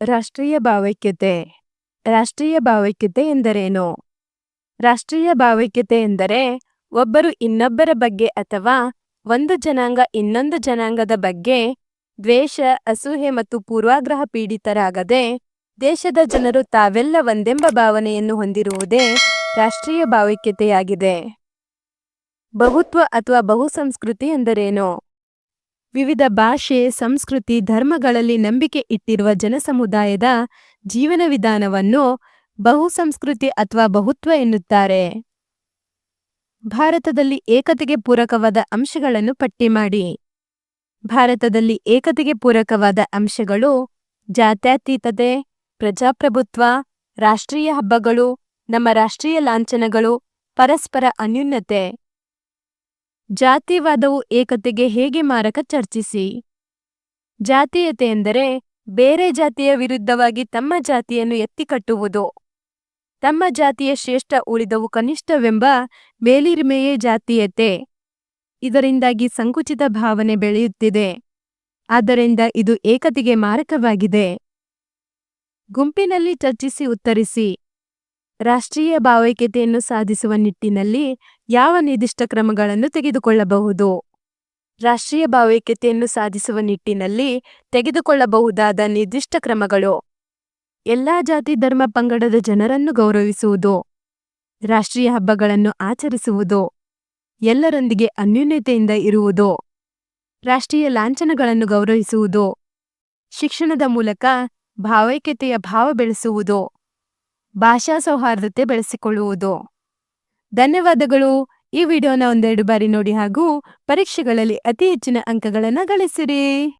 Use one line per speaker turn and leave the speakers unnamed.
ರಾಷ್ಟ್ರೀಯ ಭಾವೈಕ್ಯತೆ. ರಾಷ್ಟ್ರೀಯ ಭಾವೈಕ್ಯತೆ ಎಂದರೇನು? ರಾಷ್ಟ್ರೀಯ ಭಾವೈಕ್ಯತೆ ಎಂದರೆ ಒಬ್ಬರು ಇನ್ನೊಬ್ಬರ ಬಗ್ಗೆ ಅಥವಾ ಒಂದು ಜನಾಂಗ ಇನ್ನೊಂದು ಜನಾಂಗದ ಬಗ್ಗೆ ದ್ವೇಷ ಅಸೂಹೆ ಮತ್ತು ಪೂರ್ವಾಗ್ರಹ ಪೀಡಿತರಾಗದೆ ದೇಶದ ಜನರು ತಾವೆಲ್ಲ ಒಂದೆಂಬ ಭಾವನೆಯನ್ನು ಹೊಂದಿರುವುದೇ ರಾಷ್ಟ್ರೀಯ ಭಾವೈಕ್ಯತೆಯಾಗಿದೆ. ಬಹುತ್ವ ಅಥವಾ ಬಹುಸಂಸ್ಕೃತಿ ಎಂದರೇನು? ವಿವಿಧ ಭಾಷೆ, ಸಂಸ್ಕೃತಿ, ಧರ್ಮಗಳಲ್ಲಿ ನಂಬಿಕೆ ಇಟ್ಟಿರುವ ಜನಸಮುದಾಯದ ಜೀವನ ವಿಧಾನವನ್ನು ಬಹುಸಂಸ್ಕೃತಿ ಅಥವಾ ಬಹುತ್ವ ಎನ್ನುತ್ತಾರೆ. ಭಾರತದಲ್ಲಿ ಏಕತೆಗೆ ಪೂರಕವಾದ ಅಂಶಗಳನ್ನು ಪಟ್ಟಿ ಮಾಡಿ. ಭಾರತದಲ್ಲಿ ಏಕತೆಗೆ ಪೂರಕವಾದ ಅಂಶಗಳು ಜಾತ್ಯತೀತತೆ, ಪ್ರಜಾಪ್ರಭುತ್ವ, ರಾಷ್ಟ್ರೀಯ ಹಬ್ಬಗಳು, ನಮ್ಮ ರಾಷ್ಟ್ರೀಯ ಲಾಂಛನಗಳು, ಪರಸ್ಪರ ಅನ್ಯೂನ್ಯತೆ. ಜಾತಿವಾದವು ಏಕತೆಗೆ ಹೇಗೆ ಮಾರಕ ಚರ್ಚಿಸಿ? ಜಾತೀಯತೆ ಎಂದರೆ ಬೇರೆ ಜಾತಿಯ ವಿರುದ್ಧವಾಗಿ ತಮ್ಮ ಜಾತಿಯನ್ನು ಎತ್ತಿಕಟ್ಟುವುದು. ತಮ್ಮ ಜಾತಿಯ ಶ್ರೇಷ್ಠ ಉಳಿದವು ಕನಿಷ್ಠವೆಂಬ ಮೇಲಿರಿಮೆಯೇ ಜಾತೀಯತೆ. ಇದರಿಂದಾಗಿ ಸಂಕುಚಿತ ಭಾವನೆ ಬೆಳೆಯುತ್ತಿದೆ. ಆದ್ದರಿಂದ ಇದು ಏಕತೆಗೆ ಮಾರಕವಾಗಿದೆ. ಗುಂಪಿನಲ್ಲಿ ಚರ್ಚಿಸಿ ಉತ್ತರಿಸಿ. ರಾಷ್ಟ್ರೀಯ ಭಾವೈಕ್ಯತೆಯನ್ನು ಸಾಧಿಸುವ ನಿಟ್ಟಿನಲ್ಲಿ ಯಾವ ನಿರ್ದಿಷ್ಟ ಕ್ರಮಗಳನ್ನು ತೆಗೆದುಕೊಳ್ಳಬಹುದು? ರಾಷ್ಟ್ರೀಯ ಭಾವೈಕ್ಯತೆಯನ್ನು ಸಾಧಿಸುವ ನಿಟ್ಟಿನಲ್ಲಿ ತೆಗೆದುಕೊಳ್ಳಬಹುದಾದ ನಿರ್ದಿಷ್ಟ ಕ್ರಮಗಳು? ಎಲ್ಲಾ ಜಾತಿ ಧರ್ಮ ಪಂಗಡದ ಜನರನ್ನು ಗೌರವಿಸುವುದು? ರಾಷ್ಟ್ರೀಯ ಹಬ್ಬಗಳನ್ನು ಆಚರಿಸುವುದು? ಎಲ್ಲರೊಂದಿಗೆ ಅನ್ಯೂನ್ಯತೆಯಿಂದ ಇರುವುದು? ರಾಷ್ಟ್ರೀಯ ಲಾಂಛನಗಳನ್ನು ಗೌರವಿಸುವುದು? ಶಿಕ್ಷಣದ ಮೂಲಕ ಭಾವೈಕ್ಯತೆಯ ಭಾವ ಬೆಳೆಸುವುದು? ಭಾಷಾ ಸೌಹಾರ್ದತೆ ಬೆಳೆಸಿಕೊಳ್ಳುವುದು. ಧನ್ಯವಾದಗಳು. ಈ ವಿಡಿಯೋನ ಒಂದೆರಡು ಬಾರಿ ನೋಡಿ ಹಾಗೂ ಪರೀಕ್ಷೆಗಳಲ್ಲಿ ಅತಿ ಹೆಚ್ಚಿನ ಅಂಕಗಳನ್ನು ಗಳಿಸಿರಿ.